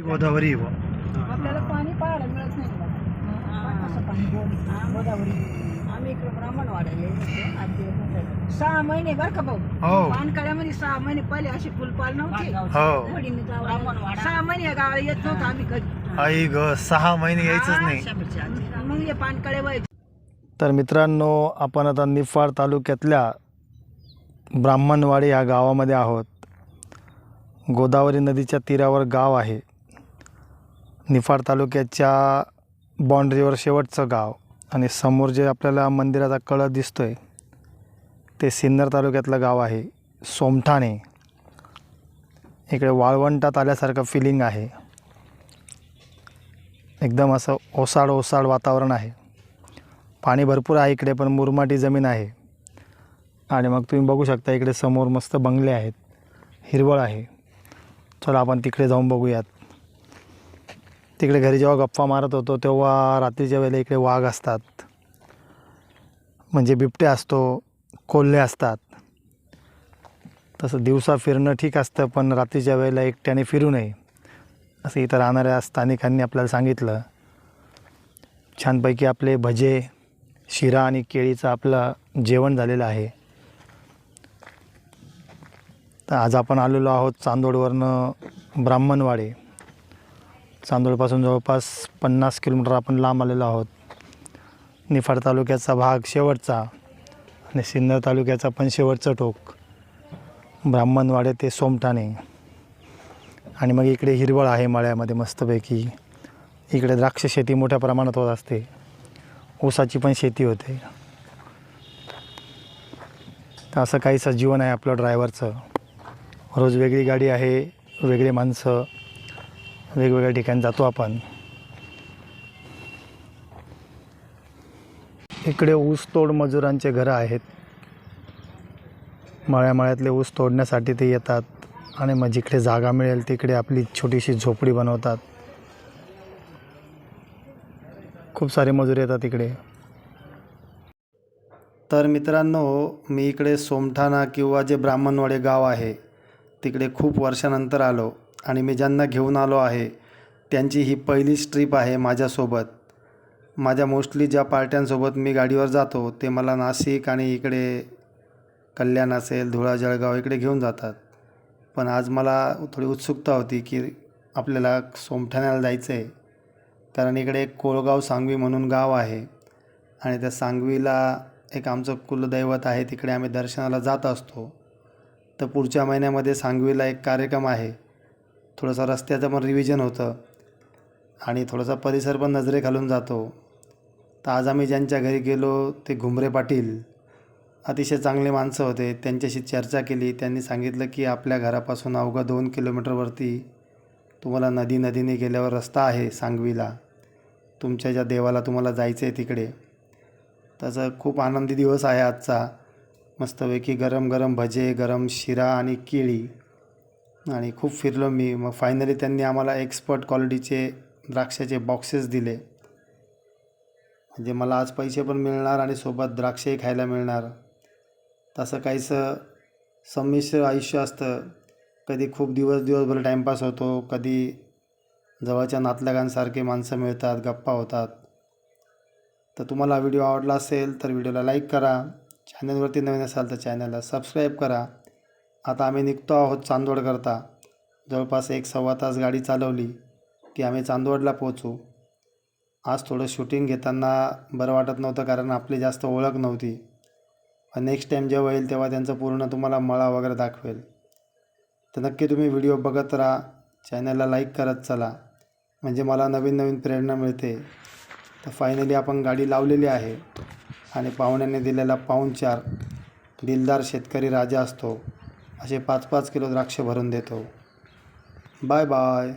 गोदावरी व आपल्याला पाणी पाहायला मिळत नाही बघा. असं पाणी गो- गोदावरी? आम्ही इकडे ब्राह्मण वाढायला येतो आठ दिवस असायचं. सहा महिने बरं का भाऊ? हो. पानकळ्यामध्ये सहा महिने पहिले अशी फुलपाल नव्हती. हो. जावं लागलं. सहा महिने या गावाला येत नव्हतं आम्ही कधी. आई ग सहा महिने यायचंच नाही. मग हे पानकळे तर मित्रांनो आपण आता निफाड तालुक्यातल्या ब्राह्मणवाडी या गावामध्ये आहोत. गोदावरी नदीच्या तीरावर गाव आहे. निफाड तालुक्याच्या बाँड्रीवर शेवटचं गाव आणि समोर जे आपल्याला मंदिराचा कळस आहे ते सिन्नर तालुक्यातलं गाव आहे सोमठाणे. इकडे वाळवंटात आल्यासारखं फिलिंग आहे. एकदम असं ओसाड ओसाड वातावरण आहे. पाणी भरपूर आहे इकडे पण मुरमाटी जमीन आहे. आणि मग तुम्ही बघू शकता इकडे समोर मस्त बंगले आहेत हिरवळ आहे. चला आपण तिकडे जाऊन बघूयात. तिकडे घरी जेव्हा गप्पा मारत होतो तेव्हा रात्रीच्या वेळेला इकडे वाघ असतात. म्हणजे बिबटे असतो कोल्हे असतात. तसं दिवसा फिरणं ठीक असतं पण रात्रीच्या वेळेला एकट्याने फिरू नये. असं इथं राहणाऱ्या स्थानिकांनी आपल्याला सांगितलं. छानपैकी आपले भजे शिरा आणि केळीचं आपलं जेवण झालेलं आहे. तर आज आपण आलेलो आहोत चांदोडवरनं ब्राह्मणवाडे. चांदोळपासून जवळपास पन्नास किलोमीटर आपण लांब आलेलो आहोत. निफाड तालुक्याचा भाग शेवटचा आणि सिन्नर तालुक्याचा पण शेवटचं टोक. ब्राह्मणवाडे ते सोमठाणे. आणि मग इकडे हिरवळ आहे मळ्यामध्ये मस्तपैकी. इकडे द्राक्ष शेती मोठ्या प्रमाणात होत असते. ऊसाची पण शेती होते. तर असं काहीसं जीवन आहे आपलं ड्रायव्हरचं रोज वेगळी गाडी आहे वेगळी माणसं. वेगवेगळ्या ठिकाणी जातो आपण. इकडे ऊस तोड मजुरांचे घरं आहेत. मळ्यामळ्यातले ऊस तोडण्यासाठी ते येतात आणि मग जिकडे जागा मिळेल तिकडे आपली छोटीशी झोपडी बनवतात. खूप सारे मजूर येतात इकडे तर मित्रांनो मी इकडे सोमठाणा किंवा जे ब्राह्मणवाडे गाव आहे तिकडे खूप वर्षानंतर आलो. आणि मी ज्यांना घेऊन आलो आहे त्यांची ही पहिलीच ट्रीप आहे माझ्यासोबत. माझ्या मोस्टली ज्या पार्ट्यांसोबत मी गाडीवर जातो ते मला नाशिक आणि इकडे कल्याण असेल धुळा जळगाव इकडे घेऊन जातात. पण आज मला थोडी उत्सुकता होती की आपल्याला सोमठाण्याला जायचं आहे कारण इकडे एक कोळगाव सांगवी म्हणून गाव आहे. आणि त्या सांगवीला एक आमचं कुलदैवत आहे तिकडे आम्ही दर्शनाला जात असतो. तर पुढच्या महिन्यामध्ये सांगवीला एक कार्यक्रम आहे. थोडंसं रस्त्याचं पण रिव्हिजन होतं. आणि थोडासा परिसर पण नजरे घालून जातो. तर आज आम्ही ज्यांच्या घरी गेलो ते घुमरे पाटील. अतिशय चांगले माणसं होते. त्यांच्याशी चर्चा केली. त्यांनी सांगितलं की आपल्या घरापासून अवघं दोन किलोमीटरवरती तुम्हाला नदी नदीने गेल्यावर रस्ता आहे सांगवीला. तुमच्या ज्या देवाला तुम्हाला जायचं आहे तिकडे. तसं खूप आनंदी दिवस आहे आजचा. मस्तपैकी गरम गरम भजे गरम शिरा आणि केळी. आणि खूप फिरलो मी. मग फायनली त्यांनी आम्हाला एक्सपर्ट क्वालिटीचे द्राक्षाचे बॉक्सेस दिले. म्हणजे मला आज पैसे पण मिळणार आणि सोबत द्राक्षही खायला मिळणार. तसं काहीसं संमिश्र आयुष्य असतं. कधी खूप दिवस दिवसभर टाईमपास होतो. कधी जवळच्या नातलगांसारखे माणसं मिळतात गप्पा होतात. तर तुम्हाला हा व्हिडिओ आवडला असेल तर व्हिडिओला लाईक करा. चॅनलवरती नवीन असाल तर चॅनलला सबस्क्राईब करा. आता आम्ही निघतो आहोत चांदवडकरता. जवळपास एक सव्वा तास गाडी चालवली की आम्ही चांदवडला पोचू आज थोडं शूटिंग घेताना बरं वाटत नव्हतं कारण आपली जास्त ओळख नव्हती. पण नेक्स्ट टाईम जेव्हा येईल तेव्हा त्यांचं पूर्ण तुम्हाला मळा वगैरे दाखवेल. तर नक्की तुम्ही व्हिडिओ बघत राहा. चॅनलला लाईक करत चला. म्हणजे मला नवीन नवीन प्रेरणा मिळते. तर फायनली आपण गाडी लावलेली आहे. आणि पाहुण्याने दिलेला पाहुणचार दिलदार शेतकरी राजा असतो. असे पाच पाच किलो द्राक्ष भरून देतो. Bye bye.